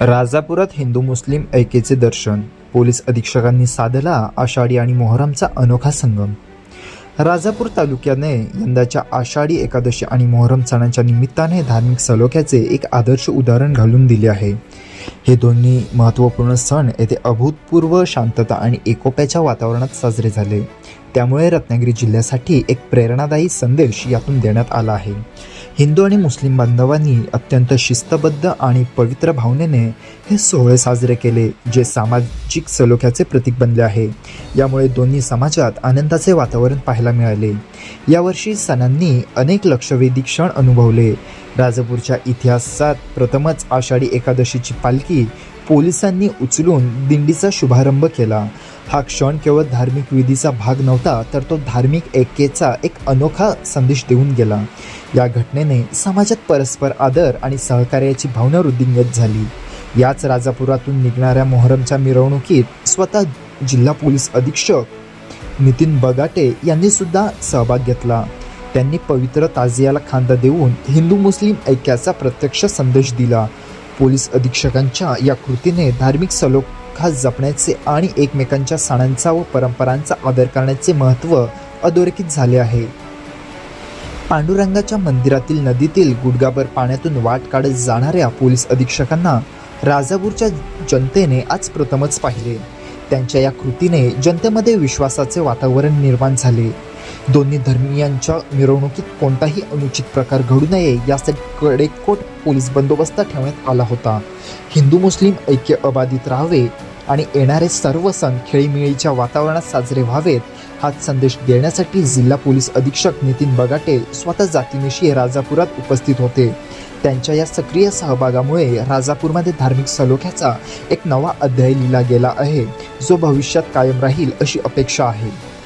राजापुरात हिंदू मुस्लिम ऐकेचे दर्शन police अधीक्षकांनी साधला आषाढी आणि मोहरमचा अनोखा संगम. राजापूर तालुक्याने यंदाच्या आषाढी एकादशी आणि मोहरम सणांच्या निमित्ताने धार्मिक सलोख्याचे एक आदर्श उदाहरण घालून दिले आहे. हे दोन्ही महत्त्वपूर्ण सण येथे अभूतपूर्व शांतता आणि एकोप्याच्या वातावरणात साजरे झाले. त्यामुळे रत्नागिरी जिल्ह्यासाठी एक प्रेरणादायी संदेश यातून देण्यात आला आहे. हिंदू आणि मुस्लिम बांधवांनी अत्यंत शिस्तबद्ध आणि पवित्र भावनेने हे सोहळे साजरे केले जे सामाजिक सलोख्याचे प्रतीक बनले आहे. यामुळे दोन्ही समाजात आनंदाचे वातावरण पाहायला मिळाले. यावर्षी सणांनी अनेक लक्षवेधी क्षण अनुभवले. राजापूरच्या इतिहासात प्रथमच आषाढी एकादशीची पालखी पोलिसांनी उचलून दिंडीचा शुभारंभ केला. हा क्षण केवळ धार्मिक विधीचा भाग नव्हता तर तो धार्मिक ऐक्यचा एक अनोखा संदेश देऊन गेला. या घटनेने समाजात परस्पर आदर आणि सहकार्याची भावना वृद्धिंगत झाली. याच राजापुरातून निघणाऱ्या मोहरमच्या मिरवणुकीत स्वतः जिल्हा पोलीस अधीक्षक नितीन बगाटे यांनी सुद्धा सहभाग घेतला. त्यांनी पवित्र ताजियाला खांदा देऊन हिंदू मुस्लिम ऐक्याचा प्रत्यक्ष संदेश दिला. पोलीस अधीक्षकांच्या या कृतीने धार्मिक सलोक सलोखा जपण्याचे आणि एकमेकांच्या सणांचा व परंपरांचा आदर करण्याचे महत्त्व अधोरेखित झाले आहे. पांडुरंगाच्या मंदिरातील नदीतील गुडगाभर पाण्यातून वाट काढत जाणाऱ्या पोलीस अधीक्षकांना राजापूरच्या जनतेने आज प्रथमच पाहिले. त्यांच्या या कृतीने जनतेमध्ये विश्वासाचे वातावरण निर्माण झाले. दोन्ही धर्मियांच्या मिरवणुकीत कोणताही अनुचित प्रकार घडू नये यासाठी कडेकोट पोलीस बंदोबस्त ठेवण्यात आला होता. हिंदू मुस्लिम ऐक्य अबाधित राहावे आणि येणारे सर्व सण खेळीमेळीच्या वातावरणात साजरे व्हावेत हाच संदेश देण्यासाठी जिल्हा पोलीस अधीक्षक नितीन बगाटे स्वतः जातीनिशी राजापुरात उपस्थित होते. त्यांच्या या सक्रिय सहभागामुळे राजापूरमध्ये धार्मिक सलोख्याचा एक नवा अध्याय लिहिला गेला आहे जो भविष्यात कायम राहील अशी अपेक्षा आहे.